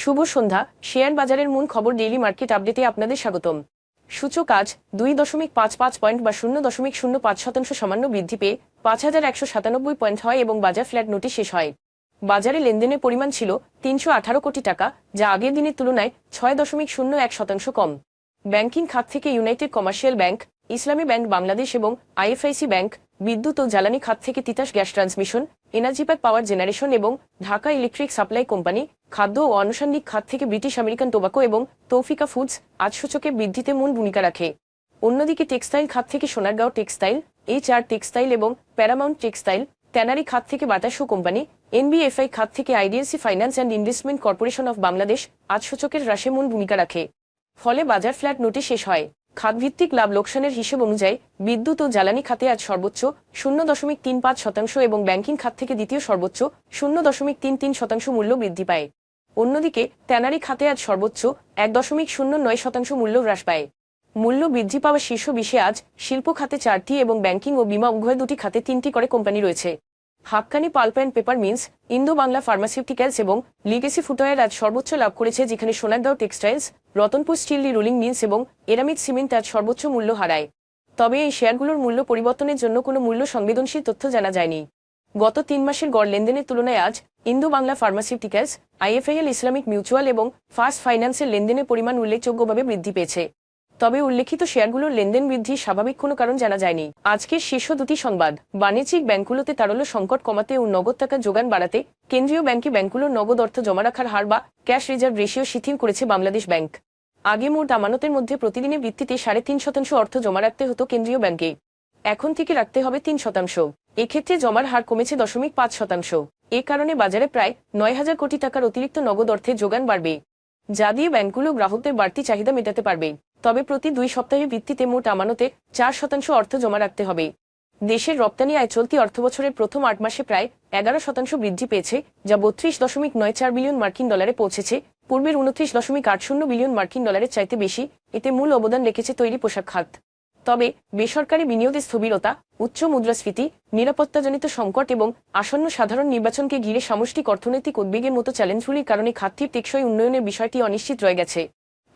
শুভ সন্ধ্যা। Share বাজারের মূল খবর ডেইলি মার্কেট আপডেটে আপনাদের স্বাগতম। সূচক আজ দুই দশমিক পাঁচ পাঁচ পয়েন্ট বা শূন্য দশমিক শূন্য পাঁচ শতাংশ সামান্য বৃদ্ধি পেয়ে পাঁচ হাজার একশো সাতানব্বই পয়েন্ট হয় এবং বাজার ফ্ল্যাট নোটে শেষ হয়। বাজারে লেনদেনের পরিমাণ ছিল তিনশো আঠারো কোটি টাকা, যা আগের দিনের তুলনায় ছয় দশমিক শূন্য এক শতাংশ কম। ব্যাংকিং খাত থেকে United Commercial Bank Islami Bank Bangladesh এবং আইএফআইসি ব্যাংক বিদ্যুৎ ও জ্বালানি খাত থেকে Titas Gas Transmission, Energy Energypac Power Generation এবং ঢাকা ইলেকট্রিক সাপ্লাই কোম্পানি, খাদ্য ও আনুষঙ্গিক খাত থেকে ব্রিটিশ আমেরিকান টোবাকো এবং তৌফিকা ফুডস আজ সূচকে বৃদ্ধিতে মূল ভূমিকা রাখে। অন্যদিকে টেক্সটাইল খাত থেকে Sonargaon textile, H R textile এবং প্যারামাউন্ট টেক্সটাইল, ট্যানারি খাত থেকে বাতাসু কোম্পানি, এনবিএফআই খাত থেকে IDLC Finance and Investment Corporation of Bangladesh আজ সূচকের হ্রাসে মূল ভূমিকা রাখে। ফলে বাজার ফ্ল্যাট নোটে শেষ হয়। খাতভিত্তিক লাভ লোকসানের হিসেব অনুযায়ী বিদ্যুৎ ও জ্বালানি খাতে আজ সর্বোচ্চ শূন্য দশমিক তিন পাঁচ শতাংশ এবং ব্যাংকিং খাত থেকে দ্বিতীয় সর্বোচ্চ শূন্য দশমিক তিন তিন শতাংশ মূল্য বৃদ্ধি পায়। অন্যদিকে, ট্যানারি খাতে আজ সর্বোচ্চ এক দশমিক শূন্য নয় শতাংশ মূল্য হ্রাস পায়। মূল্য বৃদ্ধি পাওয়া শীর্ষ বিশে আজ শিল্প খাতে চারটি এবং ব্যাংকিং ও বিমা উভয় দুটি খাতে তিনটি করে কোম্পানি রয়েছে। Hakkani pulp and paper mills Indo Bangla pharmaceuticals এবং লিগেসি ফুটওয়্যার আজ সর্বোচ্চ লাভ করেছে যেখানে Sonargaon textiles, Ratanpur steel rolling mills এবং এরামিড সিমেন্ট আজ সর্বোচ্চ মূল্য হারায়। তবে এই শেয়ারগুলোর মূল্য পরিবর্তনের জন্য কোনো মূল্য সংবেদনশীল তথ্য জানা যায়নি। গত তিন মাসের গড় লেনদেনের তুলনায় আজ Indo Bangla pharmaceuticals, IFIL Islamic mutual এবং ফার্স্ট ফাইন্যান্সের লেনদেনের পরিমাণ উল্লেখযোগ্যভাবে বৃদ্ধি পেয়েছে। তবে উল্লেখিত শেয়ারগুলোর লেনদেন বৃদ্ধির স্বাভাবিক কোনো কারণ জানা যায়নি। আজকের শীর্ষ দুটি সংবাদ। বাণিজ্যিক ব্যাংকগুলোতে তারল্য সংকট কমাতে ও নগদ টাকা যোগান বাড়াতে কেন্দ্রীয় ব্যাংকে ব্যাংকগুলোর নগদ অর্থ জমা রাখার হার বা ক্যাশ রিজার্ভ রেশিও শিথিল করেছে বাংলাদেশ ব্যাংক। আগে মোট আমানতের মধ্যে প্রতিদিনের ভিত্তিতে সাড়ে তিন শতাংশ অর্থ জমা রাখতে হতো কেন্দ্রীয় ব্যাংকে। এখন থেকে রাখতে হবে তিন শতাংশ। এক্ষেত্রে জমার হার কমেছে দশমিক পাঁচ শতাংশ। এ কারণে বাজারে প্রায় নয় হাজার কোটি টাকার অতিরিক্ত নগদ অর্থের যোগান বাড়বে। যা দিয়ে ব্যাংকগুলো গ্রাহকদের বাড়তি চাহিদা মেটাতে পারবে। তবে প্রতি দুই সপ্তাহের ভিত্তিতে মোট আমানতে চার শতাংশ অর্থ জমা রাখতে হবে। দেশের রপ্তানি আয় চলতি অর্থবছরের প্রথম আট মাসে প্রায় এগারো শতাংশ বৃদ্ধি পেয়েছে, যা বত্রিশ দশমিক নয় চার বিলিয়ন মার্কিন ডলারে পৌঁছেছে। পূর্বের উনত্রিশ দশমিক আট শূন্য বিলিয়ন মার্কিন ডলারের চাইতে বেশি, এতে মূল অবদান রেখেছে তৈরি পোশাক খাত। তবে বেসরকারি বিনিয়োগের স্থবিরতা, উচ্চ মুদ্রাস্ফীতি, নিরাপত্তাজনিত সংকট এবং আসন্ন সাধারণ নির্বাচনকে ঘিরে সামষ্টিক অর্থনৈতিক উদ্বেগের মতো চ্যালেঞ্জগুলির কারণে খাতটির টেকসই উন্নয়নের বিষয়টি অনিশ্চিত রয়ে গেছে।